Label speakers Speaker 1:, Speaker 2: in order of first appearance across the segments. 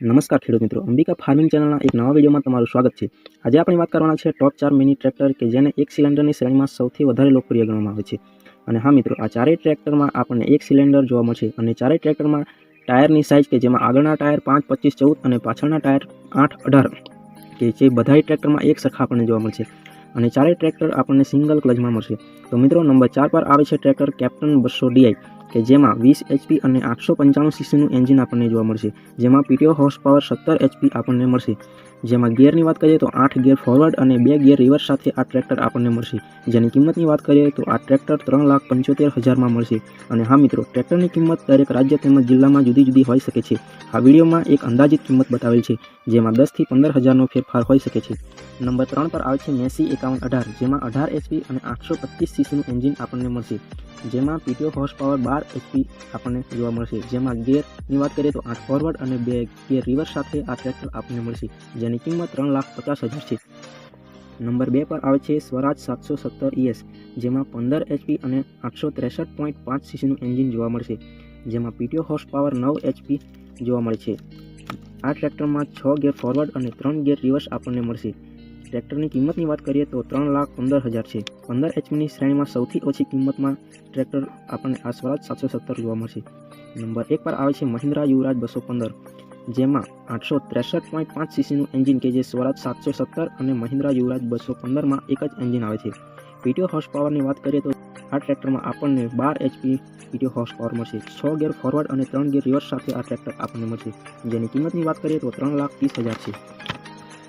Speaker 1: નમસ્કાર ખેડૂત મિત્રો. અંબિકા ફાર્મિંગ ચેનલના એક નવા વિડીયોમાં તમારું સ્વાગત છે. આજે આપણે વાત કરવાના છે ટોપ ચાર મિની ટ્રેક્ટર કે જેને એક સિલિન્ડરની શ્રેણીમાં સૌથી વધારે લોકપ્રિય ગણવામાં આવે છે. અને હા મિત્રો, આ ચારેય ટ્રેક્ટરમાં આપણને એક સિલિન્ડર જોવા મળશે અને ચારેય ટ્રેક્ટરમાં ટાયરની સાઇઝ કે જેમાં આગળના ટાયર પાંચ, પચીસ, ચૌદ અને પાછળના ટાયર આઠ, અઢાર કે જે બધાય ટ્રેક્ટરમાં એક સરખા આપણને જોવા મળશે. અને ચારેય ટ્રેક્ટર આપણને સિંગલ ક્લચમાં મળશે. તો મિત્રો, નંબર ચાર પર આવે છે ટ્રેક્ટર કેપ્ટન બસો ડીઆઈ. કે જેમાં વીસ એચપી અને આઠસો પંચાણું સીસીનું એન્જિન આપણને જોવા મળશે. જેમાં પીટીઓ હોર્સ પાવર સત્તર એચપી આપણને મળશે. જેમાં ગિયરની વાત કરીએ તો આઠ ગિયર ફોરવર્ડ અને બે ગિયર રિવર્સ સાથે આ ટ્રેક્ટર આપણને મળશે. જેની કિંમતની વાત કરીએ તો આ ટ્રેક્ટર ત્રણ લાખ પંચોતેર હજારમાં મળશે. અને હા મિત્રો ટ્રેક્ટરની કિંમત દરેક રાજ્ય તેમજ જિલ્લામાં જુદી જુદી હોઈ શકે છે. આ વિડીયોમાં એક અંદાજિત કિંમત બતાવેલ છે, જેમાં દસથી પંદર હજારનો ફેરફાર હોઈ શકે છે. નંબર ત્રણ પર આવે છે મેસી એકાવન અઢાર, જેમાં અઢાર એચપી અને આઠસો પચીસ સીસીનું એન્જિન આપણને મળશે. જેમાં પીટીઓ હોર્સ પાવર બાર એચપી આપણને જોવા મળશે. જેમાં ગિયરની વાત કરીએ તો આઠ ફોરવર્ડ અને બે ગિયર રિવર્સ સાથે આ ટ્રેક્ટર આપણને મળશે. જેની કિંમત ત્રણ લાખ પચાસ હજાર છે. નંબર બે પર આવે છે સ્વરાજ સાતસો સત્તર ઈએસ જેમાં પંદર એચપી અને આઠસો ત્રેસઠ પોઈન્ટ પાંચ સીસીનું એન્જિન જોવા મળશે. જેમાં પીટીઓ હોર્સ પાવર નવ એચપી જોવા મળે છે. આ ટ્રેક્ટરમાં છ ગેર ફોરવર્ડ અને ત્રણ ગેર રિવર્સ આપણને મળશે. ટ્રેક્ટરની કિંમતની વાત કરીએ તો ત્રણ લાખ પંદર હજાર છે. પંદર એચપીની શ્રેણીમાં સૌથી ઓછી કિંમતમાં ટ્રેક્ટર આપણને આ સ્વરાજ સાતસો સત્તર જોવા મળશે. નંબર એક પર આવે છે મહિન્દ્રા યુવરાજ બસો પંદર. જેમાં આઠસો ત્રેસઠ પોઈન્ટ પાંચ સીસીનું એન્જિન કે જે સ્વરાજ સાતસો સત્તર અને મહિન્દ્રા યુવરાજ બસો પંદરમાં એક જ એન્જિન આવે છે. પીટીઓ હોર્સ પાવરની વાત કરીએ તો આ ટ્રેક્ટરમાં આપણને બાર એચપી પીટીઓ હોર્સ પાવર મળશે. છ ગેર ફોરવર્ડ અને ત્રણ ગેર રિવર્સ સાથે આ ટ્રેક્ટર આપણને મળશે. જેની કિંમતની વાત કરીએ તો ત્રણ લાખ ત્રીસ હજાર છે.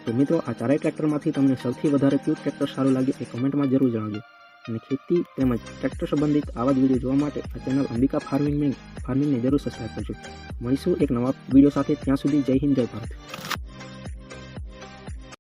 Speaker 1: તો મિત્રો, આ ચારેય ટ્રેક્ટરમાંથી તમને સૌથી વધારે કયું ટ્રેક્ટર સારું લાગે એ કમેન્ટમાં જરૂર જણાવજો. અને ખેતી તેમજ ટ્રેક્ટર સંબંધિત આવા જ વીડિયો જોવા માટે આ ચેનલ અંબિકા ફાર્મિંગ ફાર્મિંગને જરૂર સબસ્ક્રાઈબ કરજો. મળીશું એક નવા વીડિયો સાથે. ત્યાં સુધી જય હિન્દ, જય ભારત.